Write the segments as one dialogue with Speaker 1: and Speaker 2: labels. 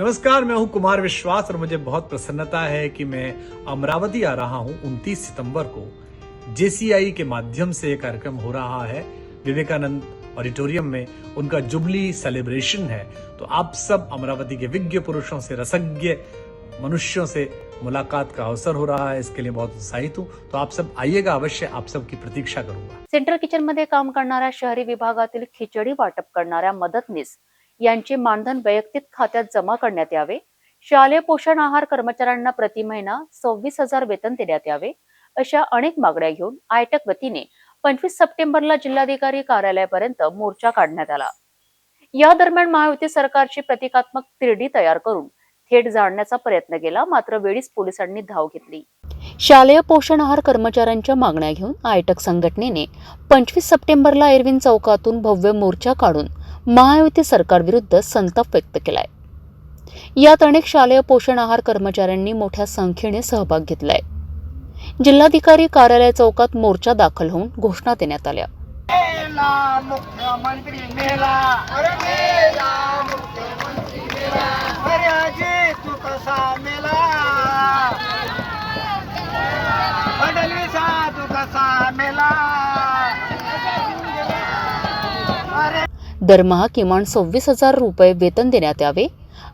Speaker 1: नमस्कार, मैं हूँ कुमार विश्वास और मुझे बहुत प्रसन्नता है कि मैं अमरावती आ रहा हूँ 29 सितंबर को। जेसीआई के माध्यम से कार्यक्रम हो रहा है। विवेकानंद ऑडिटोरियम में उनका जुबली सेलिब्रेशन है। तो आप सब अमरावती के विज्ञ पुरुषों से, रसज्ञ मनुष्यों से मुलाकात का अवसर हो रहा है। इसके लिए बहुत उत्साहित हूँ। तो आप सब आइएगा, अवश्य आप सबकी प्रतीक्षा करूँगा।
Speaker 2: सेंट्रल किचन मध्ये काम करणाऱ्या शहरी विभागातील खिचडी वाटप करणाऱ्या मदतनीस यांचे मानधन वैयक्तिक खात्यात जमा करण्यात यावे. शालेय पोषण आहार कर्मचाऱ्यांना प्रति महिना सव्वीस हजार वेतन देण्यात यावे. अशा अनेक मागण्या घेऊन आयटक वतीने पंचवीस सप्टेंबरला जिल्हाधिकारी कार्यालयापर्यंत मोर्चा काढण्यात आला. या दरम्यान महायुती सरकारची प्रतिकात्मक तिरडी तयार करून थेट जाळण्याचा प्रयत्न केला मात्र वेळीच पोलिसांनी धाव घेतली. शालेय पोषण आहार कर्मचाऱ्यांच्या मागण्या घेऊन आयटक संघटनेने पंचवीस सप्टेंबरला एरविन चौकातून भव्य मोर्चा काढून महायुती सरकारविरुद्ध संताप व्यक्त केलाय. यात अनेक शालेय पोषण आहार कर्मचाऱ्यांनी मोठ्या संख्येने सहभाग घेतलाय. जिल्हाधिकारी कार्यालय चौकात मोर्चा दाखल होऊन घोषणा देण्यात आल्या.
Speaker 3: मुख्यमंत्री मेला अरे मेला मुख्यमंत्री मेला अरे अजय तू कसा मेला फडणवीसा तू कसा मेला अरे
Speaker 2: दरमहा किमान सव्वीस हजार रुपये वेतन देण्यात यावे.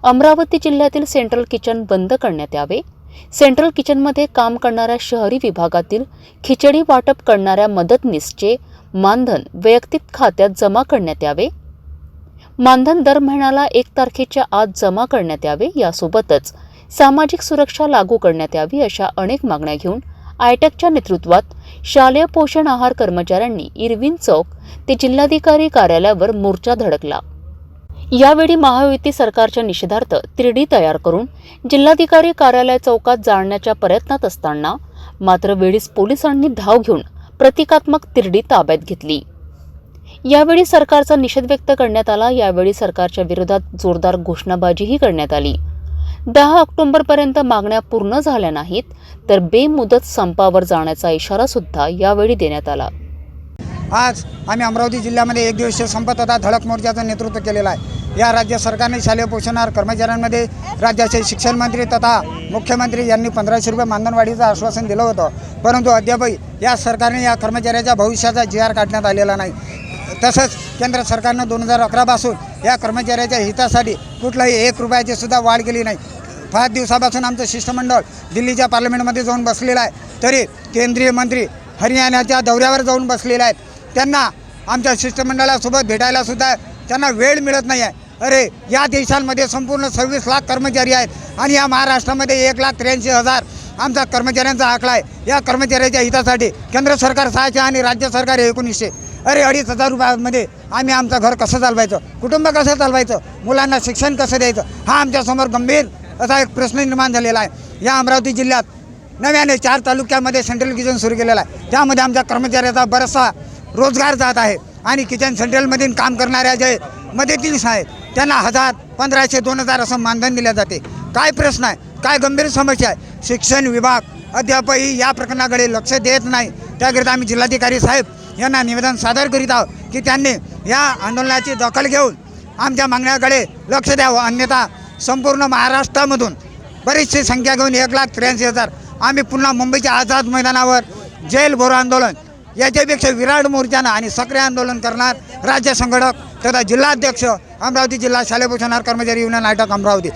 Speaker 2: अमरावती जिल्ह्यातील सेंट्रल किचन बंद करण्यात यावे. सेंट्रल किचनमध्ये काम करणाऱ्या शहरी विभागातील खिचडी वाटप करणाऱ्या मदतनीसचे मानधन वैयक्तिक खात्यात जमा करण्यात यावे. मानधन दर महिन्याला एक तारखेच्या आत जमा करण्यात यावे. यासोबतच सामाजिक सुरक्षा लागू करण्यात यावी अशा अनेक मागण्या घेऊन आयटकच्या नेतृत्वात शालेय पोषण आहार कर्मचाऱ्यांनी इरविन चौक ते जिल्हाधिकारी कार्यालयावर मोर्चा धडकला. यावेळी महायुती सरकारच्या निषेधार्थ तिरडी तयार करून जिल्हाधिकारी कार्यालय चौकात जाळण्याच्या प्रयत्नात असताना मात्र वेळीच पोलिसांनी धाव घेऊन प्रतिकात्मक तिरडी ताब्यात घेतली. यावेळी सरकारचा निषेध व्यक्त करण्यात आला. यावेळी सरकारच्या विरोधात जोरदार घोषणाबाजीही करण्यात आली. दहा ऑक्टोबरपर्यंत मागण्या पूर्ण झाल्या नाहीत तर बेमुदत संपावर जाण्याचा इशारा सुद्धा यावेळी देण्यात आला.
Speaker 3: आज आम्ही अमरावती जिल्ह्यामध्ये एक दिवसीय संप तथा धडक मोर्चाचं नेतृत्व केलेलं आहे. या राज्य सरकारने शालेय पोषणार कर्मचाऱ्यांमध्ये राज्याचे शिक्षण मंत्री तथा मुख्यमंत्री यांनी पंधराशे रुपये मानधनवाढीचं आश्वासन दिलं होतं. परंतु अद्यापही या सरकारने या कर्मचाऱ्याच्या भविष्याचा जी आर काढण्यात आलेला नाही. तसंच केंद्र सरकारनं दोन हजार अकरापासून या कर्मचाऱ्याच्या हितासाठी कुठलाही एक रुपयाची सुद्धा वाढ केली नाही. पाच दिवसापासून आमचं शिष्टमंडळ दिल्लीच्या पार्लमेंटमध्ये जाऊन बसलेलं आहे. तरी केंद्रीय मंत्री हरियाणाच्या दौऱ्यावर जाऊन बसलेले आहेत. त्यांना आमच्या शिष्टमंडळासोबत भेटायला सुद्धा त्यांना वेळ मिळत नाही आहे. अरे या देशांमध्ये संपूर्ण सव्वीस लाख कर्मचारी आहेत आणि या महाराष्ट्रामध्ये एक लाख त्र्याऐंशी हजार आमचा कर्मचाऱ्यांचा आकडा आहे. या कर्मचाऱ्याच्या हितासाठी केंद्र सरकार सहाशे आणि राज्य सरकार एकोणीसशे. अरे अडीच हजार रुपयामध्ये आम्ही आमचं घर कसं चालवायचं? कुटुंब कसं चालवायचं? मुलांना शिक्षण कसं द्यायचं? हा आमच्यासमोर गंभीर असा एक प्रश्न निर्माण झालेला आहे. या अमरावती जिल्ह्यात नव्याने चार तालुक्यामध्ये सेंट्रल किचन सुरू केलेलं आहे. त्यामध्ये आमच्या कर्मचाऱ्याचा बराचसा रोजगार जात आहे आणि किचन सेंट्रलमधून काम करणाऱ्या जे मदतीस आहेत त्यांना हजार पंधराशे दोन हजार असं मानधन दिले जाते. काय प्रश्न आहे? काय गंभीर समस्या आहे? शिक्षण विभाग अद्यापही या प्रकरणाकडे लक्ष देत नाही. त्याकरिता आम्ही जिल्हाधिकारी साहेब यांना निवेदन सादर करीत आहोत की त्यांनी या आंदोलनाची दखल घेऊन आमच्या मागण्याकडे लक्ष द्यावं. अन्यथा संपूर्ण महाराष्ट्रामधून बरीचशी संख्या घेऊन एक लाख त्र्याऐंशी हजार आम्ही पुन्हा मुंबईच्या आझाद मैदानावर जेल भरो आंदोलन याच्यापेक्षा विराट मोर्चानं आणि सक्रिय आंदोलन करणार राज्य संघटक तथा जिल्हाध्यक्ष अमरावती जिल्हा शालेय कर्मचारी युनियन नाटक अमरावती.